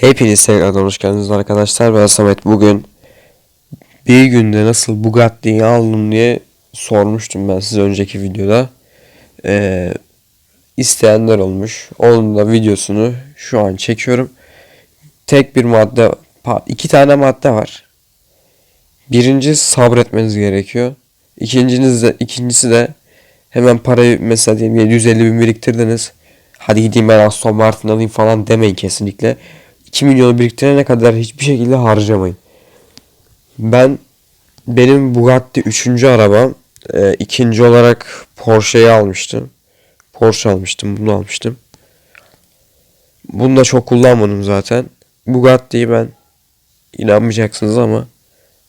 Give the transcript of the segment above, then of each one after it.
Hepiniz tekrardan hoş geldiniz arkadaşlar. Ben Samet bugün bir günde nasıl Bugatti'yi aldım diye sormuştum ben size önceki videoda. Ee, isteyenler olmuş. Onun da videosunu şu an çekiyorum. Tek bir madde, iki tane madde var. Birincisi sabretmeniz gerekiyor. İkinciniz de, ikincisi de hemen parayı mesela diyelim 750 bin biriktirdiniz. Hadi gideyim ben Aston Martin alayım falan demeyin kesinlikle. 2 milyonu biriktirene kadar hiçbir şekilde harcamayın. Ben benim Bugatti 3. arabam. E, ikinci olarak Porsche'yi almıştım. Porsche almıştım. Bunu almıştım. Bunu da çok kullanmadım zaten. Bugatti'yi ben inanmayacaksınız ama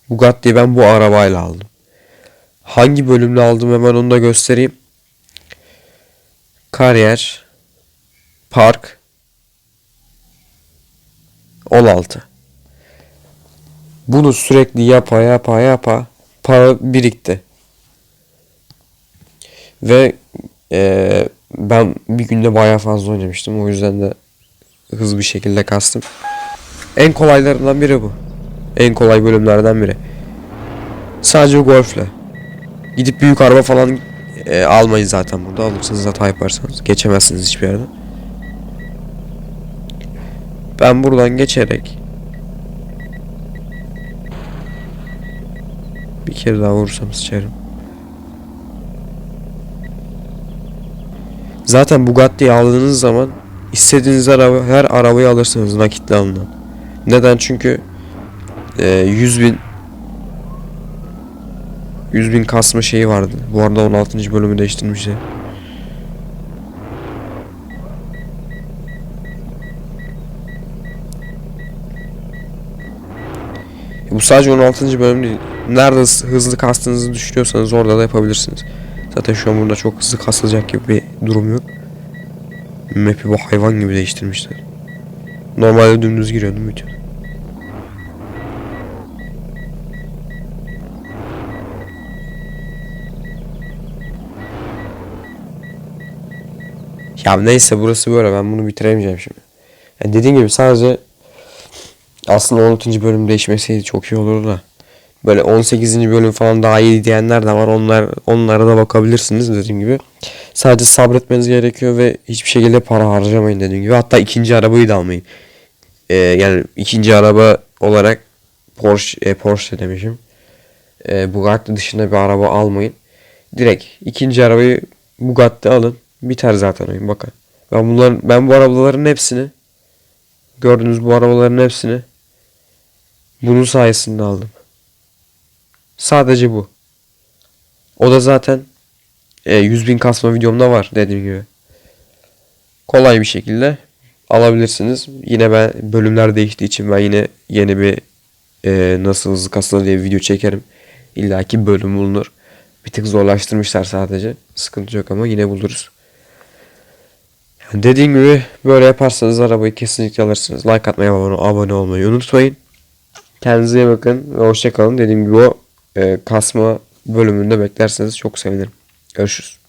Bugatti'yi ben bu arabayla aldım. Hangi bölümde aldım hemen onu da göstereyim. Kariyer Park 16. Bunu sürekli yapa yapa yapa para birikti. Ve eee, ben bir günde bayağı fazla oynamıştım. O yüzden de hızlı bir şekilde kastım. En kolaylarından biri bu. En kolay bölümlerden biri. Sadece golfle. Gidip büyük araba falan eee, almayın zaten burada. Alırsınız hata yaparsanız. Geçemezsiniz hiçbir yerden. Ben buradan geçerek bir kere daha vurursam sıçarım. Zaten Bugatti'yi aldığınız zaman istediğiniz araba her arabayı alırsınız nakitli alınan. Neden? Çünkü e, 100 bin 100 bin kasma şeyi vardı. Bu arada 16. bölümü değiştirmişler. Bu sadece 16. bölüm değil. Nerede hız- hızlı kastığınızı düşünüyorsanız orada da yapabilirsiniz. Zaten şu an burada çok hızlı kasılacak gibi bir durum yok. Map'i bu hayvan gibi değiştirmişler. Normalde dümdüz giriyordum bitiyordu. Ya neyse burası böyle ben bunu bitiremeyeceğim şimdi. Yani dediğim gibi sadece aslında 16. bölüm değişmeseydi çok iyi olurdu da. Böyle 18. bölüm falan daha iyi diyenler de var. Onlar onlara da bakabilirsiniz dediğim gibi. Sadece sabretmeniz gerekiyor ve hiçbir şekilde para harcamayın dediğim gibi. Hatta ikinci arabayı da almayın. Ee, yani ikinci araba olarak Porsche e, Porsche demişim. E, Bugatti dışında bir araba almayın. Direkt ikinci arabayı Bugatti alın. Biter zaten oyun bakın. Ben bunların ben bu arabaların hepsini gördüğünüz bu arabaların hepsini bunun sayesinde aldım. Sadece bu. O da zaten e, 100 bin kasma videomda var dediğim gibi. Kolay bir şekilde alabilirsiniz. Yine ben bölümler değiştiği için ben yine yeni bir e, nasıl hızlı kasılır diye bir video çekerim. İlla ki bölüm bulunur. Bir tık zorlaştırmışlar sadece. Sıkıntı yok ama yine buluruz. Yani dediğim gibi böyle yaparsanız arabayı kesinlikle alırsınız. Like atmayı, abone, abone olmayı unutmayın. Kendinize bakın ve hoşçakalın. Dediğim gibi o e, kasma bölümünde beklerseniz çok sevinirim. Görüşürüz.